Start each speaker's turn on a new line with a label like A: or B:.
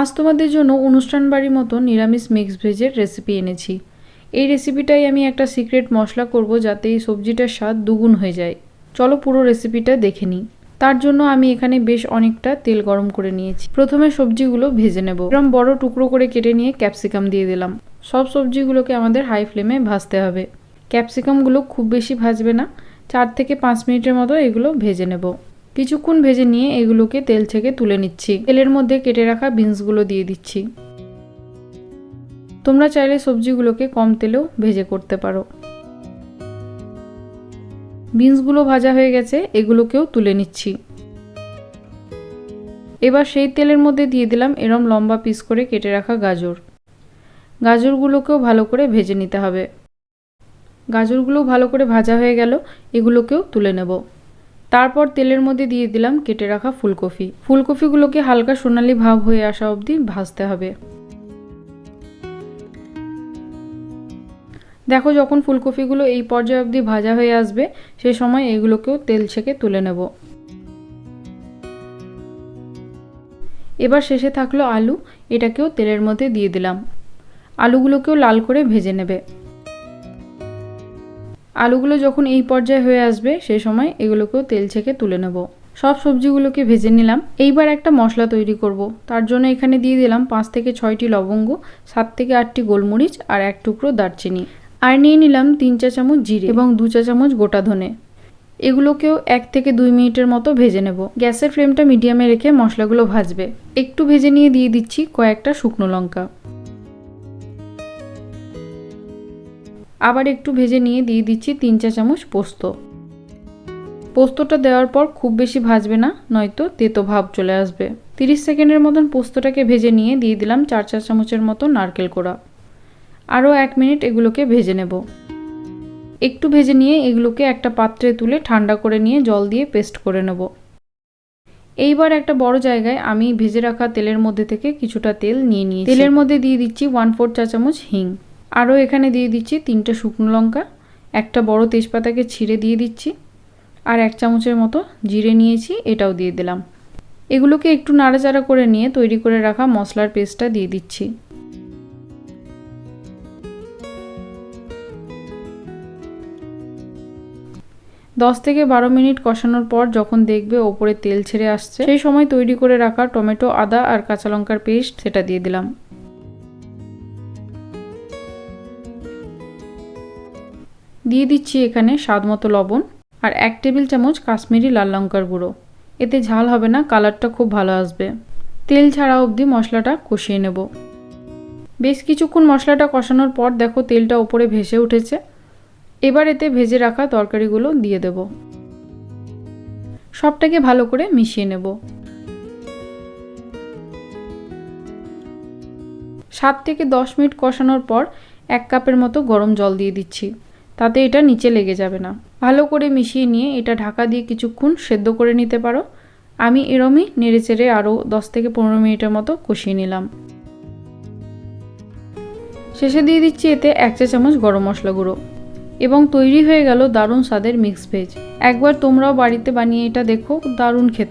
A: আজ তোমাদের জন্য অনুষ্ঠান বাড়ির মতো নিরামিষ মিক্স ভেজের রেসিপি এনেছি। এই রেসিপিটাই আমি একটা সিক্রেট মশলা করব যাতে এই সবজিটার স্বাদ দুগুণ হয়ে যায়। চলো পুরো রেসিপিটা দেখে নিই। তার জন্য আমি এখানে বেশ অনেকটা তেল গরম করে নিয়েছি। প্রথমে সবজিগুলো ভেজে নেব। এরকম বড় টুকরো করে কেটে নিয়ে ক্যাপসিকাম দিয়ে দিলাম। সব সবজিগুলোকে আমাদের হাই ফ্লেমে ভাজতে হবে। ক্যাপসিকামগুলো খুব বেশি ভাজবে না। চার থেকে পাঁচ মিনিটের মতো এগুলো ভেজে নেব। কিছুক্ষণ ভেজে নিয়ে এগুলোকে তেল থেকে তুলে নিচ্ছি। তেলের মধ্যে কেটে রাখা বিনসগুলো দিয়ে দিচ্ছি। তোমরা চাইলে সবজিগুলোকে কম তেলেও ভেজে করতে পারো। বিনসগুলো ভাজা হয়ে গেছে, এগুলোকেও তুলে নিচ্ছি। এবার সেই তেলের মধ্যে দিয়ে দিলাম এরম লম্বা পিস করে কেটে রাখা গাজর। গাজরগুলোকেও ভালো করে ভেজে নিতে হবে। গাজরগুলো ভালো করে ভাজা হয়ে গেল, এগুলোকেও তুলে নেব। তারপর তেলের মধ্যে দিয়ে দিলাম কেটে রাখা ফুলকপি। ফুলকপিগুলোকে হালকা সোনালি ভাব হয়ে আসা অবধি ভাজতে হবে। দেখো যখন ফুলকপিগুলো এই পর্যায়ে অবধি ভাজা হয়ে আসবে, সে সময় এগুলোকেও তেল ছেঁকে তুলে নেব। এবার শেষে থাকল আলু, এটাকেও তেলের মধ্যে দিয়ে দিলাম। আলুগুলোকেও লাল করে ভেজে নেবে। আলুগুলো যখন এই পর্যায়ে হয়ে আসবে সে সময় এগুলোকেও তেল ছেঁকে তুলে নেব। সব সবজিগুলোকে ভেজে নিলাম। এইবার একটা মশলা তৈরি করব। তার জন্য এখানে দিয়ে দিলাম পাঁচ থেকে ছয়টি লবঙ্গ, সাত থেকে আটটি গোলমরিচ আর এক টুকরো দারচিনি। আর নিয়ে নিলাম তিন চা চামচ জিরে এবং দু চা চামচ গোটা ধনে। এগুলোকেও এক থেকে দুই মিনিটের মতো ভেজে নেব। গ্যাসের ফ্লেমটা মিডিয়ামে রেখে মশলাগুলো ভাজবে। একটু ভেজে নিয়ে দিয়ে দিচ্ছি কয়েকটা শুকনো লঙ্কা। আবার একটু ভেজে নিয়ে দিয়ে দিচ্ছি তিন চা চামচ পোস্ত। পোস্তটা দেওয়ার পর খুব বেশি ভাজবে না, নয়তো তেতো ভাব চলে আসবে। তিরিশ সেকেন্ডের মতন পোস্তটাকে ভেজে নিয়ে দিয়ে দিলাম চার চা চামচের মতো নারকেল কোড়া। আরও এক মিনিট এগুলোকে ভেজে নেব। একটু ভেজে নিয়ে এগুলোকে একটা পাত্রে তুলে ঠান্ডা করে নিয়ে জল দিয়ে পেস্ট করে নেব। এইবার একটা বড় জায়গায় আমি ভেজে রাখা তেলের মধ্যে থেকে কিছুটা তেল নিয়ে নিয়ে তেলের মধ্যে দিয়ে দিচ্ছি ওয়ান ফোর চা চামচ হিং। আরও এখানে দিয়ে দিচ্ছি তিনটে শুকনো লঙ্কা, একটা বড় তেজপাতাকে ছিঁড়ে দিয়ে দিচ্ছি আর এক চামচের মতো জিরে নিয়েছি, এটাও দিয়ে দিলাম। এগুলোকে একটু নাড়াচাড়া করে নিয়ে তৈরি করে রাখা মশলার পেস্টটা দিয়ে দিচ্ছি। দশ থেকে বারো মিনিট কষানোর পর যখন দেখবে ওপরে তেল ছেড়ে আসছে, সেই সময় তৈরি করে রাখা টমেটো, আদা আর কাঁচা লঙ্কার পেস্ট, সেটা দিয়ে দিলাম। দিয়ে দিচ্ছি এখানে স্বাদ মতো লবণ আর এক টেবিল চামচ কাশ্মীরি লাল লঙ্কার গুঁড়ো। এতে ঝাল হবে না, কালারটা খুব ভালো আসবে। তেল ছাড়া অবধি মশলাটা কষিয়ে নেব। বেশ কিছুক্ষণ মশলাটা কষানোর পর দেখো তেলটা ওপরে ভেসে উঠেছে। এবার এতে ভেজে রাখা তরকারিগুলো দিয়ে দেব। সবটাকে ভালো করে মিশিয়ে নেব। সাত থেকে দশ মিনিট কষানোর পর এক কাপের মতো গরম জল দিয়ে দিচ্ছি। তাতে এটা নিচে লেগে যাবে না। ভালো করে মিশিয়ে নিয়ে এটা ঢাকা দিয়ে কিছুক্ষণ সেদ্ধ করে নিতে পারো। আমি এরমই নেড়ে চেড়ে আরও দশ থেকে পনেরো মিনিটের মতো কষিয়ে নিলাম। শেষে দিয়ে দিচ্ছি এতে এক চা চামচ গরম মশলা গুঁড়ো। এবং তৈরি হয়ে গেল দারুণ স্বাদের মিক্স ভেজ একবার তোমরাও বাড়িতে বানিয়ে এটা দেখো, দারুণ খেতে।